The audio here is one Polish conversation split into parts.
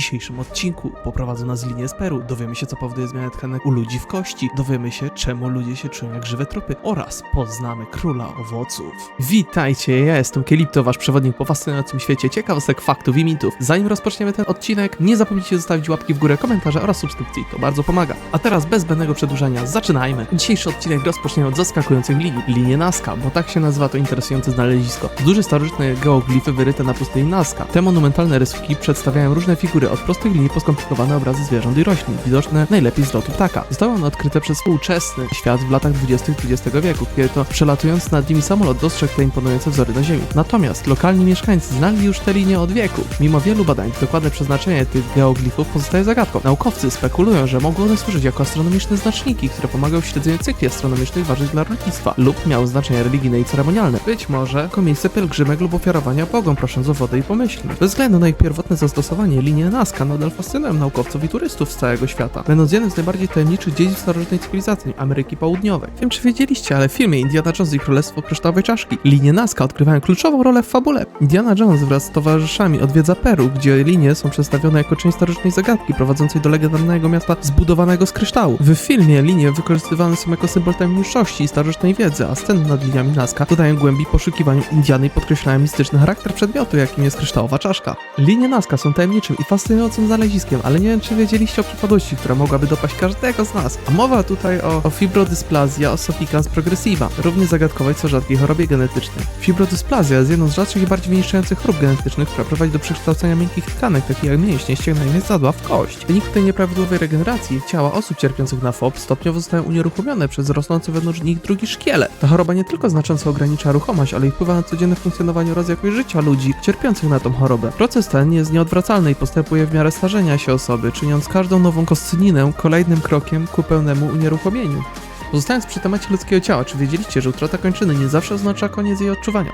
dzisiejszym odcinku poprowadzą nas linię z Peru, dowiemy się co powoduje zmianę tkanek u ludzi w kości, dowiemy się czemu ludzie się czują jak żywe trupy oraz poznamy króla owoców. Witajcie, ja jestem Kielipto, wasz przewodnik po fascynującym świecie ciekawostek, faktów i mitów. Zanim rozpoczniemy ten odcinek, nie zapomnijcie zostawić łapki w górę, komentarza oraz subskrypcji, to bardzo pomaga. A teraz bez zbędnego przedłużania, zaczynajmy. Dzisiejszy odcinek rozpoczniemy od zaskakujących linii. Linie Nazca, bo tak się nazywa to interesujące znalezisko. Duże starożytne geoglify wyryte na pustyni Nazca. Te monumentalne rysунki przedstawiają różne figury, od prostych linii po skomplikowane obrazy zwierząt i roślin, widoczne najlepiej z lotu ptaka. Zostały one odkryte przez współczesny świat w latach 20. XX wieku, kiedy to przelatując nad nimi samolot dostrzegł te imponujące wzory na Ziemi. Natomiast lokalni mieszkańcy znali już te linie od wieku. Mimo wielu badań, dokładne przeznaczenie tych geoglifów pozostaje zagadką. Naukowcy spekulują, że mogły one służyć jako astronomiczne znaczniki, które pomagają w śledzeniu cykli astronomicznych ważnych dla rolnictwa, lub miały znaczenie religijne i ceremonialne. Być może jako miejsce pielgrzymek lub ofiarowania bogom, prosząc o wodę i pomyślność. Bez względu na ich pierwotne zastosowanie, linie Nazca nadal fascynują naukowców i turystów z całego świata, będąc jednym z najbardziej tajemniczych dziedzin starożytnej cywilizacji Ameryki Południowej. Wiem, czy wiedzieliście, ale w filmie Indiana Jones i Królestwo Kryształowej Czaszki linie Nazca odgrywają kluczową rolę w fabule. Indiana Jones wraz z towarzyszami odwiedza Peru, gdzie linie są przedstawione jako część starożytnej zagadki prowadzącej do legendarnego miasta zbudowanego z kryształu. W filmie linie wykorzystywane są jako symbol tajemniczości i starożytnej wiedzy, a sceny nad liniami Nazca dodają głębi poszukiwaniu Indiany i podkreślają mistyczny charakter przedmiotu, jakim jest kryształowa czaszka. Linie Nazca są tajemniczym i fascynującym znaleziskiem, ale nie wiem, czy wiedzieliście o przypadłości, która mogłaby dopaść każdego z nas. A mowa tutaj o, o fibrodysplazja ossificans progressiva, równie zagadkowej co rzadkiej chorobie genetycznej. Fibrodysplazja jest jedną z rzadszych i bardziej wyniszczających chorób genetycznych, która prowadzi do przekształcenia miękkich tkanek, takich jak mięśnie, ścięgna mięsadła, w kość. W wyniku tej nieprawidłowej regeneracji ciała osób cierpiących na FOB stopniowo zostają unieruchomione przez rosnący wewnątrz nich drugi szkielet. Ta choroba nie tylko znacząco ogranicza ruchomość, ale i wpływa na codzienne funkcjonowanie oraz jakość życia ludzi cierpiących na tą chorobę. Proces ten jest nieodwracalny i postępuje w miarę starzenia się osoby, czyniąc każdą nową kostcyninę kolejnym krokiem ku pełnemu unieruchomieniu. Pozostając przy temacie ludzkiego ciała, czy wiedzieliście, że utrata kończyny nie zawsze oznacza koniec jej odczuwania?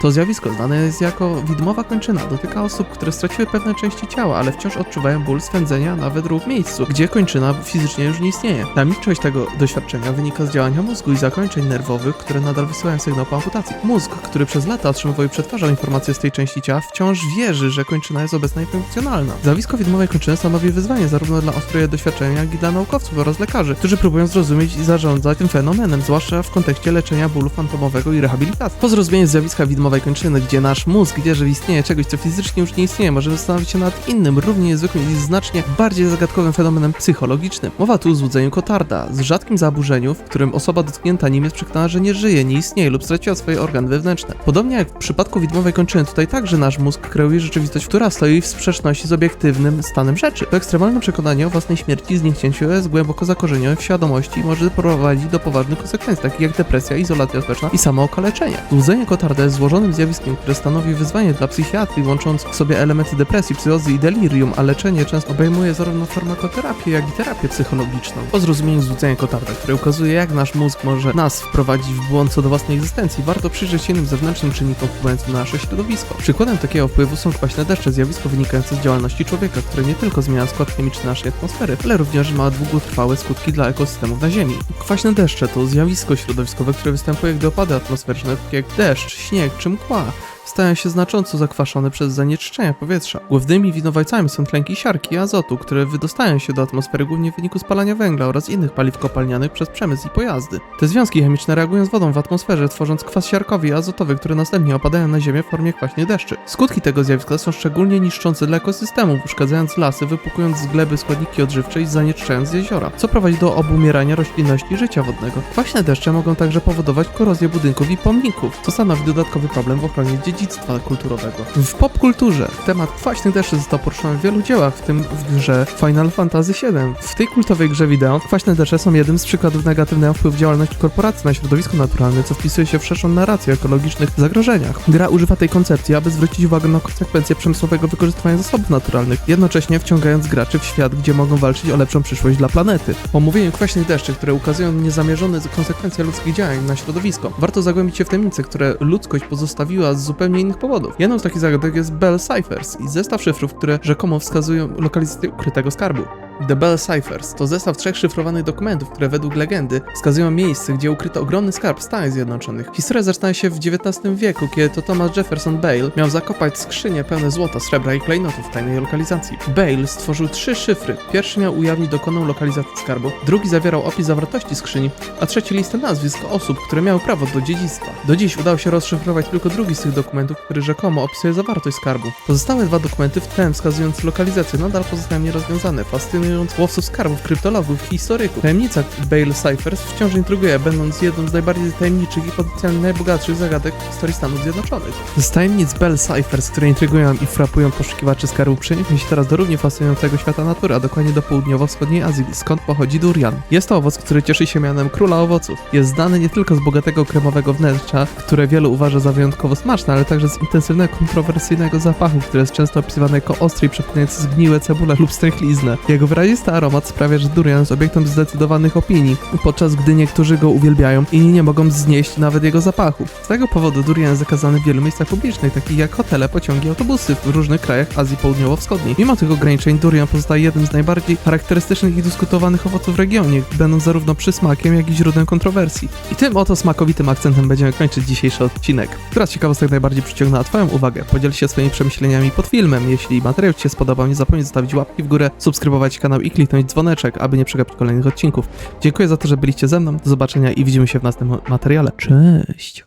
To zjawisko znane jest jako widmowa kończyna. Dotyka osób, które straciły pewne części ciała, ale wciąż odczuwają ból swędzenia nawet w miejscu, gdzie kończyna fizycznie już nie istnieje. Tajemniczość tego doświadczenia wynika z działania mózgu i zakończeń nerwowych, które nadal wysyłają sygnał po amputacji. Mózg, który przez lata otrzymywał i przetwarzał informacje z tej części ciała, wciąż wierzy, że kończyna jest obecna i funkcjonalna. Zjawisko widmowej kończyny stanowi wyzwanie zarówno dla ostrej doświadczenia, jak i dla naukowców oraz lekarzy, którzy próbują zrozumieć i zarządzać tym fenomenem, zwłaszcza w kontekście leczenia bólu fantomowego i rehabilitacji. Po zrozumieniu zjawiska widmowej kończyny, gdzie nasz mózg wierzy w istnienie czegoś, co fizycznie już nie istnieje, możemy zastanowić się nad innym, równie niezwykłym i znacznie bardziej zagadkowym fenomenem psychologicznym. Mowa tu o złudzeniu Kotarda, z rzadkim zaburzeniem, w którym osoba dotknięta nim jest przekonana, że nie żyje, nie istnieje lub straciła swoje organy wewnętrzne. Podobnie jak w przypadku widmowej kończyny, tutaj także nasz mózg kreuje rzeczywistość, która stoi w sprzeczności z obiektywnym stanem rzeczy. To ekstremalne przekonanie o własnej śmierci i zniknięciu jest głęboko zakorzenione w świadomości i może prowadzić do poważnych konsekwencji, takich jak depresja, izolacja społeczna i samookaleczenie. Złudzenie Kotarda jest złożonym zjawiskiem, które stanowi wyzwanie dla psychiatrii, łącząc w sobie elementy depresji, psychozy i delirium, a leczenie często obejmuje zarówno farmakoterapię, jak i terapię psychologiczną. Po zrozumieniu złudzenia Kotarda, które ukazuje, jak nasz mózg może nas wprowadzić w błąd co do własnej egzystencji, warto przyjrzeć się innym zewnętrznym czynnikom wpływającym na nasze środowisko. Przykładem takiego wpływu są kwaśne deszcze, zjawisko wynikające z działalności człowieka, które nie tylko zmienia skład chemiczny naszej atmosfery, ale również ma długotrwałe skutki dla ekosystemów na Ziemi. Kwaśne deszcze to zjawisko środowiskowe, które występuje, gdy opady atmosferyczne, takie jak deszcz, śnieg czy 什么话？Stają się znacząco zakwaszone przez zanieczyszczenia powietrza. Głównymi winowajcami są tlenki siarki i azotu, które wydostają się do atmosfery głównie w wyniku spalania węgla oraz innych paliw kopalnianych przez przemysł i pojazdy. Te związki chemiczne reagują z wodą w atmosferze, tworząc kwas siarkowy i azotowy, które następnie opadają na ziemię w formie kwaśnych deszczy. Skutki tego zjawiska są szczególnie niszczące dla ekosystemów, uszkadzając lasy, wypukując z gleby składniki odżywcze i zanieczyszczając jeziora, co prowadzi do obumierania roślinności i życia wodnego. Kwaśne deszcze mogą także powodować korozję budynków i pomników, co stanowi dodatkowy problem w ochronie dziedzictwa dziedzictwa kulturowego. W popkulturze temat kwaśnych deszczy został poruszony w wielu dziełach, w tym w grze Final Fantasy VII. W tej kultowej grze wideo kwaśne deszcze są jednym z przykładów negatywnego wpływu działalności korporacji na środowisko naturalne, co wpisuje się w szerszą narrację o ekologicznych zagrożeniach. Gra używa tej koncepcji, aby zwrócić uwagę na konsekwencje przemysłowego wykorzystywania zasobów naturalnych, jednocześnie wciągając graczy w świat, gdzie mogą walczyć o lepszą przyszłość dla planety. Po omówieniu kwaśnych deszczy, które ukazują niezamierzone konsekwencje ludzkich działań na środowisko, warto zagłębić się w tajemnice, które ludzkość pozostawiła z zupełnie innych powodów. Jedną z takich zagadek jest Bell Ciphers i zestaw szyfrów, które rzekomo wskazują lokalizację ukrytego skarbu. The Bell Ciphers to zestaw trzech szyfrowanych dokumentów, które według legendy wskazują miejsce, gdzie ukryto ogromny skarb w Stanach Zjednoczonych. Historia zaczyna się w XIX wieku, kiedy to Thomas Jefferson Bale miał zakopać skrzynie pełne złota, srebra i klejnotów w tajnej lokalizacji. Bale stworzył trzy szyfry. Pierwszy miał ujawnić dokonną lokalizację skarbu, drugi zawierał opis zawartości skrzyni, a trzeci listę nazwisk osób, które miały prawo do dziedzictwa. Do dziś udało się rozszyfrować tylko drugi z tych dokumentów, który rzekomo opisuje zawartość skarbu. Pozostałe dwa dokumenty, w tym wskazujące lokalizację, nadal pozostają nierozwiązane, fascynując łowców skarbów, kryptologów i historyków. Tajemnica Bale Ciphers wciąż intryguje, będąc jedną z najbardziej tajemniczych i potencjalnie najbogatszych zagadek w historii Stanów Zjednoczonych. Z tajemnic Bell Ciphers, które intrygują i frapują poszukiwaczy skarbu, przenieśmy się teraz do równie fascynującego świata natury, a dokładnie do południowo-wschodniej Azji, skąd pochodzi durian. Jest to owoc, który cieszy się mianem króla owoców. Jest znany nie tylko z bogatego kremowego wnętrza, które wielu uważa za wyjątkowo smaczne, ale także z intensywnego, kontrowersyjnego zapachu, który jest często opisywany jako ostry i przypominający zgniłe cebule lub stęchlizny. Jego wyrazisty aromat sprawia, że durian jest obiektem zdecydowanych opinii, podczas gdy niektórzy go uwielbiają, inni nie mogą znieść nawet jego zapachu. Z tego powodu durian jest zakazany w wielu miejscach publicznych, takich jak hotele, pociągi, autobusy w różnych krajach Azji Południowo-Wschodniej. Mimo tych ograniczeń durian pozostaje jednym z najbardziej charakterystycznych i dyskutowanych owoców w regionie, będąc zarówno przysmakiem, jak i źródłem kontrowersji. I tym oto smakowitym akcentem będziemy kończyć dzisiejszy odcinek. Która ciekawostek najbardziej przyciągnęła Twoją uwagę? Podziel się swoimi przemyśleniami pod filmem. Jeśli materiał Ci się spodobał, nie zapomnij zostawić łapki w górę, subskrybować kanał i kliknąć dzwoneczek, aby nie przegapić kolejnych odcinków. Dziękuję za to, że byliście ze mną. Do zobaczenia i widzimy się w następnym materiale. Cześć!